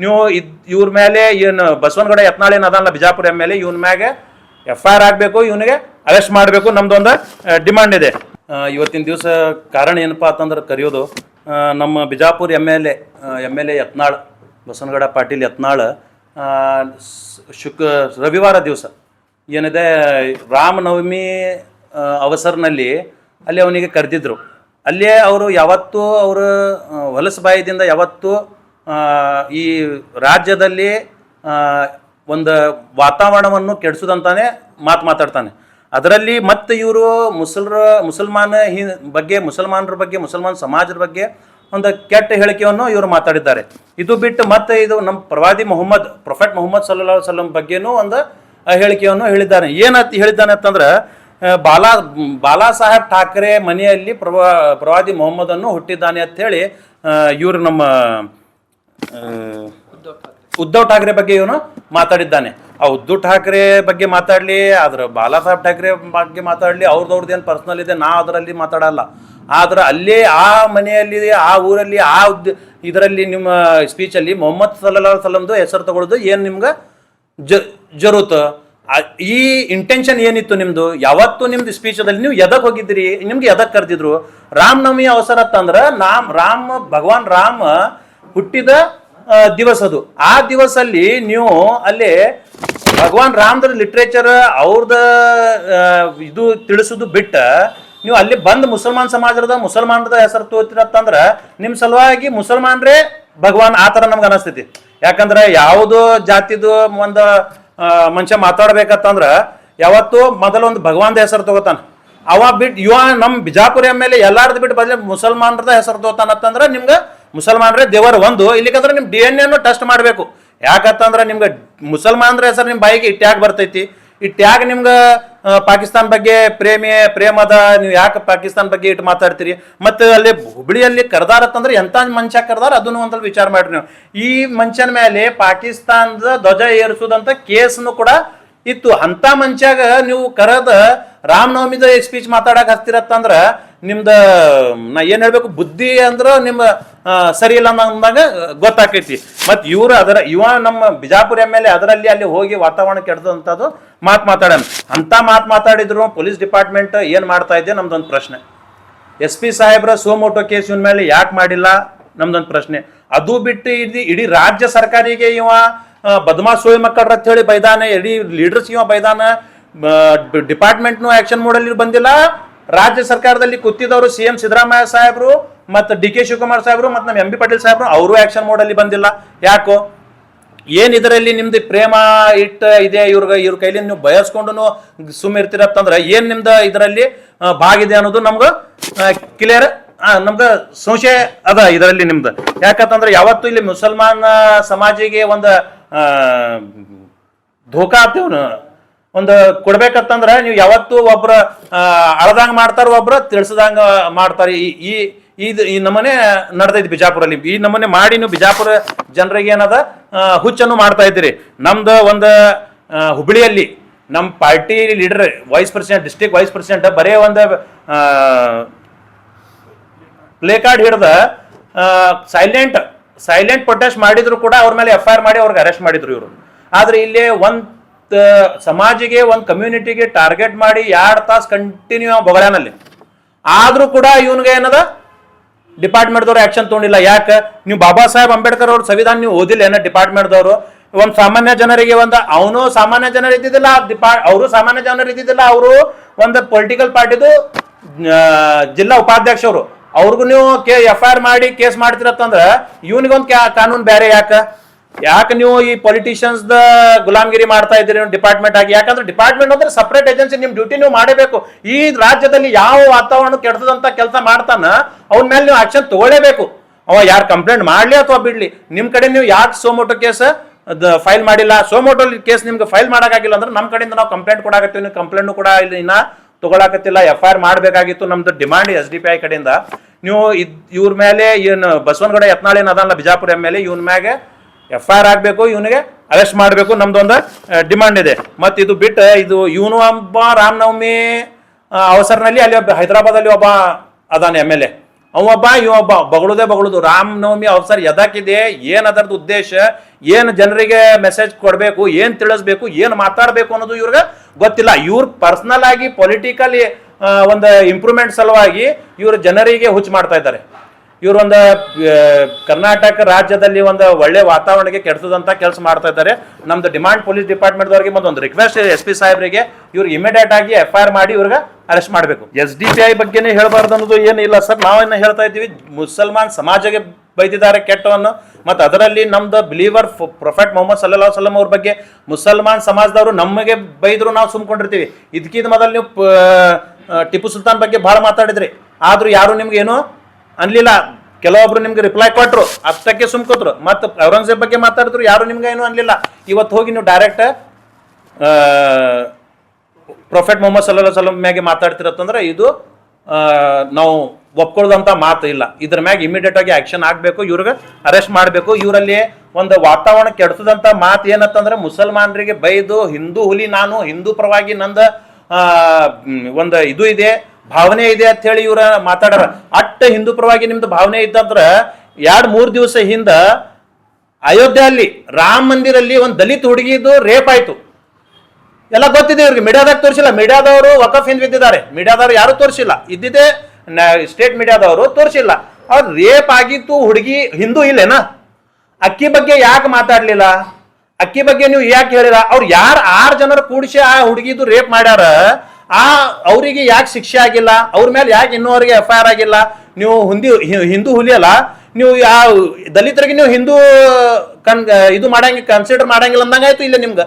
ನೀವು ಇದ್ ಇವ್ರ ಮೇಲೆ ಏನು ಬಸವನಗೌಡ ಯತ್ನಾಳ್ ಏನು ಅದಲ್ಲ ಬಿಜಾಪುರ ಎಂ ಎಲ್ ಎ ಇವನ್ ಮ್ಯಾಗೆ ಎಫ್ ಐ ಆರ್ ಆಗಬೇಕು ಇವನಿಗೆ ಅರೆಸ್ಟ್ ಮಾಡಬೇಕು ನಮ್ದೊಂದು ಡಿಮಾಂಡ್ ಇದೆ. ಇವತ್ತಿನ ದಿವಸ ಕಾರಣ ಏನಪ್ಪಾ ಅಂತಂದ್ರೆ ಕರೆಯೋದು ನಮ್ಮ Bijapur M L A M L A Yatnal Basanagouda Patil Yatnal ಶುಕ್ ರವಿವಾರ ದಿವಸ ಏನಿದೆ ರಾಮನವಮಿ ಅವಸರ್ನಲ್ಲಿ ಅಲ್ಲಿ ಅವನಿಗೆ ಕರೆದಿದ್ರು. ಅಲ್ಲೇ ಅವರು ಯಾವತ್ತೂ ಅವರು ಹೊಲಸಬಾಯದಿಂದ ಯಾವತ್ತೂ ಆ, ಈ ರಾಜ್ಯದಲ್ಲಿ ಒಂದು ವಾತಾವರಣವನ್ನು ಕೆಡಿಸೋದಂತಾನೆ ಮಾತು ಮಾತಾಡ್ತಾನೆ. ಅದರಲ್ಲಿ ಮತ್ತೆ ಇವರು ಮುಸಲ್ರ, ಮುಸಲ್ಮಾನ ಹಿ, ಬಗ್ಗೆ, ಮುಸಲ್ಮಾನರ ಬಗ್ಗೆ, ಮುಸಲ್ಮಾನ್ ಸಮಾಜದ ಬಗ್ಗೆ ಒಂದು ಕೆಟ್ಟ ಹೇಳಿಕೆಯನ್ನು ಇವರು ಮಾತಾಡಿದ್ದಾರೆ. ಇದು ಬಿಟ್ಟು ಮತ್ತೆ ಇದು ನಮ್ಮ ಪ್ರವಾದಿ ಮೊಹಮ್ಮದ್, ಪ್ರೊಫೆಟ್ ಮೊಹಮ್ಮದ್ ಸಲ್ಲಾ ಸಲ್ಲಂ ಬಗ್ಗೆನೂ ಒಂದು ಹೇಳಿಕೆಯನ್ನು ಹೇಳಿದ್ದಾನೆ. ಏನಂತ ಹೇಳಿದ್ದಾನೆ ಅಂತಂದ್ರೆ ಬಾಲಾ ಬಾಲಾ ಸಾಹೇಬ್ ಠಾಕ್ರೆ ಮನೆಯಲ್ಲಿ ಪ್ರವಾ, ಪ್ರವಾದಿ ಮೊಹಮ್ಮದನ್ನು ಹುಟ್ಟಿದ್ದಾನೆ ಅಂತ ಹೇಳಿ ಇವರು ನಮ್ಮ ಉದ್ಧವ್ ಠಾಕ್ರೆ. ಬಗ್ಗೆ ಇವನು ಮಾತಾಡಿದ್ದಾನೆ. ಆ ಉದ್ಧವ್ ಠಾಕ್ರೆ ಬಗ್ಗೆ ಮಾತಾಡ್ಲಿ ಅದ್ರ ಬಾಲಾ ಸಾಹೇಬ್ ಠಾಕ್ರೆ ಬಗ್ಗೆ ಮಾತಾಡ್ಲಿ ಅವ್ರದ್ದು ಏನು ಪರ್ಸನಲ್ ಇದೆ ನಾ ಅದರಲ್ಲಿ ಮಾತಾಡಲ್ಲ. ಆದ್ರೆ ಅಲ್ಲೇ ಆ ಮನೆಯಲ್ಲಿ, ಆ ಊರಲ್ಲಿ, ಆ ಉದ್ ಇದರಲ್ಲಿ ನಿಮ್ಮ ಸ್ಪೀಚಲ್ಲಿ ಮೊಹಮ್ಮದ್ ಸಲ್ಲಾ ಸಲಮ್ದು ಹೆಸರು ತಗೊಳ್ಳೋದು ಏನು ನಿಮ್ಗೆ ಜ, ಜರೂತ್? ಈ ಇಂಟೆನ್ಷನ್ ಏನಿತ್ತು ನಿಮ್ದು? ಯಾವತ್ತು ನಿಮ್ದು ಸ್ಪೀಚದಲ್ಲಿ ನೀವು ಎದಕ್ ಹೋಗಿದ್ರಿ ನಿಮ್ಗೆ ಎದಕ್ ಕರೆದಿದ್ರು? ರಾಮನವಮಿ ಅವಸರ ಅಂತಂದ್ರ ನಾಮ್, ರಾಮ, ಭಗವಾನ್ ರಾಮ ಹುಟ್ಟಿದ ದಿವಸ ಅದು. ಆ ದಿವಸಲ್ಲಿ ನೀವು ಅಲ್ಲಿ ಭಗವಾನ್ ರಾಮದ ಲಿಟ್ರೇಚರ್ ಅವ್ರದ ಇದು ತಿಳಿಸುದು ಬಿಟ್ಟ ನೀವು ಅಲ್ಲಿ ಬಂದ್ ಮುಸಲ್ಮಾನ್ ಸಮಾಜದ ಮುಸಲ್ಮಾನ್ರದ ಹೆಸರು ತೋತಿರತ್ತಂದ್ರ ನಿಮ್ ಸಲುವಾಗಿ ಮುಸಲ್ಮಾನ್ರೇ ಭಗವಾನ್, ಆ ಥರ ನಮ್ಗೆ ಅನಸ್ತೈತಿ. ಯಾಕಂದ್ರೆ ಯಾವುದೋ ಜಾತಿದು ಒಂದು ಮನುಷ್ಯ ಮಾತಾಡ್ಬೇಕತ್ತಂದ್ರ ಯಾವತ್ತು ಮೊದಲ ಒಂದು ಭಗವಾನ್ದ ಹೆಸರು ತಗೋತಾನ. ಅವ ಬಿಟ್ಟು ಇವ ನಮ್ಮ ಬಿಜಾಪುರ ಎಂ ಎಲ್ ಎಲ್ಲಾರ್ದು ಬಿಟ್ಟು ಬದಲೇ ಮುಸಲ್ಮಾನರದ ಹೆಸರು ತಗೋತಾನತ್ತಂದ್ರ ನಿಮ್ಗೆ ಮುಸಲ್ಮಾನ್ರೆ ದೇವರು ಒಂದು ಇಲ್ಲಿಕಂದ್ರೆ ನಿಮ್ಮ ಡಿ ಎನ್ ಎನ್ನು ಟೆಸ್ಟ್ ಮಾಡಬೇಕು. ಯಾಕಂತಂದ್ರೆ ನಿಮ್ಗೆ ಮುಸಲ್ಮಾನರ ಹೆಸರು ನಿಮ್ಮ ಬಾಯಿಗೆ ಈ ಟ್ಯಾಗ್ ಬರ್ತೈತಿ. ಈ ಟ್ಯಾಗ್ ನಿಮ್ಗೆ ಪಾಕಿಸ್ತಾನ ಬಗ್ಗೆ ಪ್ರೇಮಿ, ಪ್ರೇಮದ, ನೀವು ಯಾಕೆ ಪಾಕಿಸ್ತಾನ ಬಗ್ಗೆ ಇಟ್ಟು ಮಾತಾಡ್ತೀರಿ? ಮತ್ತೆ ಅಲ್ಲಿ ಹುಬ್ಳಿಯಲ್ಲಿ ಕರ್ದಾರತ್ತಂದ್ರೆ ಎಂತ ಮನುಷ್ಯ ಕರ್ದಾರ? ಅದನ್ನು ಒಂದಲ್ಲಿ ವಿಚಾರ ಮಾಡ್ರಿ ನೀವು. ಈ ಮಂಚನ ಮೇಲೆ ಪಾಕಿಸ್ತಾನದ ಧ್ವಜ ಏರಿಸೋದಂತ ಕೇಸನ್ನು ಕೂಡ ಇತ್ತು. ಅಂತ ಮಂಚಾಗ ನೀವು ಕರೆದ ರಾಮನವಮಿದ ಸ್ಪೀಚ್ ಮಾತಾಡಕ್ ಹಚ್ತಿರತ್ತಂದ್ರ ನಿಮ್ದ, ನಾ ಏನ್ ಹೇಳ್ಬೇಕು? ಬುದ್ಧಿ ಅಂದ್ರ ನಿಮ್ಮ ಸರಿ ಇಲ್ಲ ಅಂದಾಗ ಗೊತ್ತಾಕೈತಿ. ಮತ್ ಇವ್ರು ಅದರ, ಇವ ನಮ್ಮ ಬಿಜಾಪುರ ಎಂ ಎಲ್ ಎ ಅದರಲ್ಲಿ ಅಲ್ಲಿ ಹೋಗಿ ವಾತಾವರಣ ಕೆಡ್ದಂಥದ್ದು ಮಾತು ಮಾತಾಡೋಣ ಅಂತ ಮಾತು ಮಾತಾಡಿದ್ರು, ಪೊಲೀಸ್ ಡಿಪಾರ್ಟ್ಮೆಂಟ್ ಏನ್ ಮಾಡ್ತಾ ಇದೆ ನಮ್ದೊಂದು ಪ್ರಶ್ನೆ. ಎಸ್ ಪಿ ಸಾಹೇಬ್ರ ಸೋಮೋಟೋ ಕೇಸ್ ಇವನ ಮೇಲೆ ಯಾಕೆ ಮಾಡಿಲ್ಲ? ನಮ್ದೊಂದು ಪ್ರಶ್ನೆ. ಅದು ಬಿಟ್ಟು ಇಡೀ ಇಡೀ ರಾಜ್ಯ ಸರ್ಕಾರಿಗೆ ಇವ ಬದಮಾ ಸುಳಿ ಅಂತ ಹೇಳಿ ಬೈದಾನೆ, ಇಡೀ ಲೀಡರ್ಸ್ ಇವ ಬೈದಾನ ಡಿಪಾರ್ಟ್ಮೆಂಟ್ನು ಆಕ್ಷನ್ ಮೋಡಲ್ಲಿ ಬಂದಿಲ್ಲ. ರಾಜ್ಯ ಸರ್ಕಾರದಲ್ಲಿ ಕೂತಿದವರು ಸಿ ಎಂ ಸಿದ್ದರಾಮಯ್ಯ ಸಾಹೇಬರು ಮತ್ತು ಡಿ ಕೆ ಶಿವಕುಮಾರ್ ಸಾಹೇಬರು ಮತ್ತು ನಮ್ಮ ಎಂ ಬಿ ಪಾಟೀಲ್ ಸಾಹೇಬರು, ಅವರು ಆಕ್ಷನ್ ಮೋಡಲ್ಲಿ ಬಂದಿಲ್ಲ. ಯಾಕೋ? ಏನು ಇದರಲ್ಲಿ ನಿಮ್ದು ಪ್ರೇಮ ಇಟ್ಟ ಇದೆ ಇವ್ರ ಇವ್ರ ಕೈಲಿ ನೀವು ಬಯಸ್ಕೊಂಡು ಸುಮ್ಮ ಏನು ಏನ್ ನಿಮ್ದು ಇದರಲ್ಲಿ ಭಾಗಿದೆ ಅನ್ನೋದು ನಮ್ಗೆ ಕ್ಲಿಯರ್ ನಮ್ಗೆ ಸಂಶಯ ಅದ ಇದರಲ್ಲಿ ನಿಮ್ದು. ಯಾಕಂತಂದ್ರೆ ಯಾವತ್ತು ಇಲ್ಲಿ ಮುಸಲ್ಮಾನ ಸಮಾಜಿಗೆ ಒಂದು ಧೋಕಾ ಆಗ್ತೀವ್ ಒಂದು ಕೊಡ್ಬೇಕಂತಂದ್ರ ನೀವು ಯಾವತ್ತು ಒಬ್ರ ಅಳದಂಗ ಮಾಡ್ತಾರ ಒಬ್ರ ತಿಳಿಸದಂಗ ಮಾಡ್ತಾರ. ಈ ಈ ಇದು ಈ ನಮನೆ ನಡೆದೈತಿ ಬಿಜಾಪುರಲ್ಲಿ. ಈ ನಮ್ಮನೆ ಮಾಡಿ ನೀವು ಬಿಜಾಪುರ ಜನರಿಗೆ ಏನದ ಹುಚ್ಚನ್ನು ಮಾಡ್ತಾ ಇದ್ದೀರಿ. ನಮ್ದು ಒಂದು ಹುಬ್ಳಿಯಲ್ಲಿ ನಮ್ಮ party leader, vice president, district vice president ಬರೇ ಒಂದು ಪ್ಲೇ ಕಾರ್ಡ್ ಹಿಡ್ದ ಸೈಲೆಂಟ್ ಸೈಲೆಂಟ್ ಪ್ರೊಟೆಸ್ಟ್ ಮಾಡಿದ್ರು ಕೂಡ ಅವ್ರ ಮೇಲೆ ಎಫ್ ಐ ಮಾಡಿ ಅವ್ರಿಗೆ ಅರೆಸ್ಟ್ ಮಾಡಿದ್ರು ಇವರು. ಆದ್ರೆ ಇಲ್ಲಿ ಒಂದ್ ಸಮಾಜಿಗೆ ಒಂದು ಕಮ್ಯುನಿಟಿಗೆ ಟಾರ್ಗೆಟ್ ಮಾಡಿ ಎರಡು ತಾಸು ಕಂಟಿನ್ಯೂ ಬೊಗಳನಲ್ಲಿ ಆದರೂ ಕೂಡ ಇವನ್ಗೆ ಏನದ? ಡಿಪಾರ್ಟ್ಮೆಂಟ್ದವ್ರು ಆಕ್ಷನ್ ತಗೊಂಡಿಲ್ಲ. ಯಾಕೆ? ನೀವು ಬಾಬಾ ಸಾಹೇಬ್ ಅಂಬೇಡ್ಕರ್ ಅವ್ರ ಸಂವಿಧಾನ ನೀವು ಓದಿಲ್ಲ ಏನೋ ಡಿಪಾರ್ಟ್ಮೆಂಟ್ದವರು ಒಂದು ಸಾಮಾನ್ಯ ಜನರಿಗೆ ಒಂದು, ಅವನು ಸಾಮಾನ್ಯ ಜನರು ಇದ್ದಿದ್ದಿಲ್ಲ ಡಿಪಾ ಅವರು ಸಾಮಾನ್ಯ ಜನರು ಇದ್ದಿದ್ದಿಲ್ಲ, ಅವರು ಒಂದು ಪೊಲಿಟಿಕಲ್ ಪಾರ್ಟಿದು ಜಿಲ್ಲಾ ಉಪಾಧ್ಯಕ್ಷರು ಅವ್ರಿಗೂ ನೀವು ಕೆ ಎಫ್ ಐ ಆರ್ ಮಾಡಿ ಕೇಸ್ ಮಾಡ್ತಿರತ್ತಂದ್ರ, ಇವನಿಗೊಂದು ಕಾನೂನು ಬೇರೆ ಯಾಕೆ? ಯಾಕೆ ನೀವು ಈ ಪೊಲಿಟಿಷಿಯನ್ಸ್ ದ ಗುಲಾಮ್ಗಿರಿ ಮಾಡ್ತಾ ಇದ್ದೀರಿ ಡಿಪಾರ್ಟ್ಮೆಂಟ್ ಆಗಿ? ಯಾಕಂದ್ರೆ ಡಿಪಾರ್ಟ್ಮೆಂಟ್ ಅಂದ್ರೆ ಸಪ್ರೇಟ್ ಏಜೆನ್ಸಿ ನಿಮ್ ಡ್ಯೂಟಿ ನೀವು ಮಾಡಬೇಕು. ಈ ರಾಜ್ಯದಲ್ಲಿ ಯಾವ ವಾತಾವರಣ ಕೆಡ್ತದಂತ ಕೆಲಸ ಮಾಡ್ತಾನ, ಅವನ ಮೇಲೆ ನೀವು ಆಕ್ಷನ್ ತಗೊಳ್ಳೇಬೇಕು. ಅವ ಯಾರು ಕಂಪ್ಲೇಂಟ್ ಮಾಡ್ಲಿ ಅಥವಾ ಬಿಡ್ಲಿ? ನಿಮ್ ಕಡೆ ನೀವು ಯಾಕೆ ಸೋಮೋಟೋ ಕೇಸ್ ಫೈಲ್ ಮಾಡಿಲ್ಲ? ಸೋಮೋಟೋ ಕೇಸ್ ನಿಮ್ಗೆ ಫೈಲ್ ಮಾಡಕ್ಕಾಗಿಲ್ಲ ಅಂದ್ರೆ ನಮ್ಮ ಕಡೆಯಿಂದ ನಾವು ಕಂಪ್ಲೇಂಟ್ ಕೊಡಾಕತ್ತೀವಿ. ನೀವು ಕಂಪ್ಲೇಂಟ್ ಕೂಡ ಇಲ್ಲಿ, ಇನ್ನ ತಗೊಳಕತ್ತಿಲ್ಲ ಎಫ್ ಐ ಆರ್ ಮಾಡಬೇಕಾಗಿತ್ತು ನಮ್ದು demand S D P I ಕಡೆಯಿಂದ. ನೀವು ಇದ್, ಇವ್ರ ಮೇಲೆ ಏನು ಬಸವನಗೌಡ ಯತ್ನಾಳ್ ಏನದಲ್ಲ ಬಿಜಾಪುರ ಎಂ ಎಲ್ ಎ, ಇವನ್ ಮ್ಯಾಗೆ ಎಫ್ ಐ ಆರ್ ಆಗಬೇಕು, ಇವನಿಗೆ ಅರೆಸ್ಟ್ ಮಾಡಬೇಕು ನಮ್ದೊಂದು ಡಿಮಾಂಡ್ ಇದೆ. ಮತ್ತು ಇದು ಬಿಟ್ಟು ಇದು ಇವನು ಒಬ್ಬ ರಾಮನವಮಿ ಅವಸರನಲ್ಲಿ ಅಲ್ಲಿ ಒಬ್ಬ ಹೈದರಾಬಾದಲ್ಲಿ ಒಬ್ಬ ಅದಾನೆ ಎಂ ಎಲ್ ಎ. ಅವೊಬ್ಬ ಇವೊಬ್ಬ ಬಗಳುದೇ ಬಗಳುದು. ರಾಮನವಮಿ ಅವಸರ ಎದಕ್ಕಿದೆ ಏನು ಅದರದ್ದು ಉದ್ದೇಶ, ಏನು ಜನರಿಗೆ ಮೆಸೇಜ್ ಕೊಡಬೇಕು, ಏನು ತಿಳಿಸ್ಬೇಕು, ಏನು ಮಾತಾಡಬೇಕು ಅನ್ನೋದು ಇವ್ರಿಗೆ ಗೊತ್ತಿಲ್ಲ. ಇವ್ರು ಪರ್ಸನಲ್ ಆಗಿ ಪೊಲಿಟಿಕಲಿ ಒಂದು ಇಂಪ್ರೂವ್ಮೆಂಟ್ ಸಲುವಾಗಿ ಇವರು ಜನರಿಗೆ ಹುಚ್ಚು ಮಾಡ್ತಾ ಇದ್ದಾರೆ. ಇವರು ಒಂದು ಕರ್ನಾಟಕ ರಾಜ್ಯದಲ್ಲಿ ಒಂದು ಒಳ್ಳೆ ವಾತಾವರಣಕ್ಕೆ ಕೆಡಿಸದಂತ ಕೆಲಸ ಮಾಡ್ತಾ ಇದ್ದಾರೆ. ನಮ್ದು ಡಿಮಾಂಡ್ ಪೊಲೀಸ್ ಡಿಪಾರ್ಟ್ಮೆಂಟ್ ಡಿಪಾರ್ಟ್ಮೆಂಟ್ದವ್ರಿಗೆ ಒಂದು ರಿಕ್ವೆಸ್ಟ್ ಎಸ್ ಪಿ ಸಾಹೇಬ್ರಿಗೆ. ಇವ್ರು ಇಮಿಡಿಯೇಟ್ ಆಗಿ ಎಫ್ ಐ ಆರ್ ಮಾಡಿ ಇವ್ರಿಗೆ ಅರೆಸ್ಟ್ ಮಾಡಬೇಕು. ಎಸ್ ಡಿ ಪಿ ಐ ಬಗ್ಗೆನೇ ಹೇಳಬಾರ್ದು ಅನ್ನೋದು ಏನಿಲ್ಲ ಸರ್. ನಾವೇನು ಹೇಳ್ತಾ ಇದ್ದೀವಿ ಮುಸಲ್ಮಾನ್ ಸಮಾಜಕ್ಕೆ ಬೈದಿದ್ದಾರೆ ಕೆಟ್ಟವನ್ನು. ಮತ್ತು ಅದರಲ್ಲಿ ನಮ್ದು ಬಿಲೀವರ್ ಪ್ರೊಫೆಟ್ ಮೊಹಮ್ಮದ್ ಸಲ್ಲಾ ಸಲಂ ಅವ್ರ ಬಗ್ಗೆ ಮುಸಲ್ಮಾನ್ ಸಮಾಜದವರು ನಮಗೆ ಬೈದ್ರು ನಾವು ಸುಮ್ಕೊಂಡಿರ್ತೀವಿ ಇದಕ್ಕಿಂತ ಮೊದಲು ನೀವು ಟಿಪ್ಪು ಸುಲ್ತಾನ್ ಬಗ್ಗೆ ಭಾಳ ಮಾತಾಡಿದ್ರಿ. ಆದರೂ ಯಾರು ನಿಮ್ಗೆ ಏನು ಅನ್ಲಿಲ್ಲ. ಕೆಲವೊಬ್ರು ನಿಮ್ಗೆ ರಿಪ್ಲೈ ಕೊಟ್ರು ಅಷ್ಟಕ್ಕೆ ಸುಮ್ಕೋತ್ರು ಮತ್ತು ಔರಂಗಜೇಬ್ ಬಗ್ಗೆ ಮಾತಾಡಿದ್ರು, ಯಾರು ನಿಮ್ಗೆ ಏನು ಅನ್ಲಿಲ್ಲ. ಇವತ್ತು ಹೋಗಿ ನೀವು ಡೈರೆಕ್ಟ್ ಪ್ರೊಫೆಟ್ ಮೊಹಮ್ಮದ್ ಸಲ್ಲಾ ಸಲಂ ಮ್ಯಾಗೆ ಮಾತಾಡ್ತಿರತ್ತಂದ್ರೆ ಇದು ನಾವು ಒಪ್ಕೊಳ್ಳೋದಂತ ಮಾತು ಇಲ್ಲ. ಇದ್ರ ಮ್ಯಾಗ ಇಮಿಡಿಯೇಟ್ ಆಗಿ ಆಕ್ಷನ್ ಆಗಬೇಕು, ಇವ್ರಿಗೆ ಅರೆಸ್ಟ್ ಮಾಡಬೇಕು. ಇವರಲ್ಲಿ ಒಂದು ವಾತಾವರಣ ಕೆಡ್ತದಂಥ ಮಾತು ಏನತ್ತಂದ್ರೆ ಮುಸಲ್ಮಾನರಿಗೆ ಬೈದು, ಹಿಂದೂ ಹುಲಿ ನಾನು, ಹಿಂದೂ ಪರವಾಗಿ ನಂದ ಒಂದು ಇದು ಇದೆ. ಭಾವನೆ ಇದೆ ಅಂತ ಹೇಳಿ ಇವ್ರ ಮಾತಾಡಾರ. ಅಟ್ಟ ಹಿಂದೂ ಪರವಾಗಿ ನಿಮ್ದು ಭಾವನೆ ಇದ್ದಂದ್ರ ಎರಡ್ ಮೂರ್ ದಿವಸ ಹಿಂದ ಅಯೋಧ್ಯೆಯಲ್ಲಿ ರಾಮ ಮಂದಿರಲ್ಲಿ ಒಂದು ದಲಿತ ಹುಡುಗಿದು ರೇಪ್ ಆಯ್ತು. ಎಲ್ಲ ಗೊತ್ತಿದೆ ಇವ್ರಿಗೆ. ಮೀಡಿಯಾದಾಗ ತೋರಿಸಿಲ್ಲ. ಮೀಡಿಯಾದವರು ವಕಫ್ ಹಿಂದ್ ಬಿದ್ದಿದ್ದಾರೆ. ಮೀಡಿಯಾದವ್ರು ಯಾರು ತೋರಿಸಿಲ್ಲ. ಇದ್ದಿದೆ ಸ್ಟೇಟ್ ಮೀಡಿಯಾದವರು ತೋರಿಸಿಲ್ಲ. ಅವ್ರು ರೇಪ್ ಆಗಿತ್ತು ಹುಡುಗಿ ಹಿಂದೂ ಇಲ್ಲೇನಾ? ಅಕ್ಕಿ ಬಗ್ಗೆ ಯಾಕೆ ಮಾತಾಡ್ಲಿಲ್ಲ? ಅಕ್ಕಿ ಬಗ್ಗೆ ನೀವು ಯಾಕೆ ಹೇಳಿಲ್ಲ? ಅವ್ರು ಯಾರು ಆರು ಜನರು ಕೂಡಿಸಿ ಆ ಹುಡುಗಿದು ರೇಪ್ ಮಾಡ್ಯಾರ? ಆ ಅವರಿಗೆ ಯಾಕೆ ಶಿಕ್ಷೆ ಆಗಿಲ್ಲ? ಅವ್ರ ಮೇಲೆ ಯಾಕೆ ಇನ್ನೂವರೆಗೆ ಎಫ್ ಐ ಆರ್ ಆಗಿಲ್ಲ? ನೀವು ಹಿಂದಿ ಹಿಂದೂ ಹುಲಿ ಅಲ್ಲ, ನೀವು ಯಾವ ದಲಿತರಿಗೆ ನೀವು ಹಿಂದೂ ಕನ್, ಇದು ಮಾಡಂಗ ಕನ್ಸಿಡರ್ ಮಾಡಂಗಿಲ್ಲ ಅಂದಂಗಾಯ್ತು ಇಲ್ಲ ನಿಮ್ಗೆ.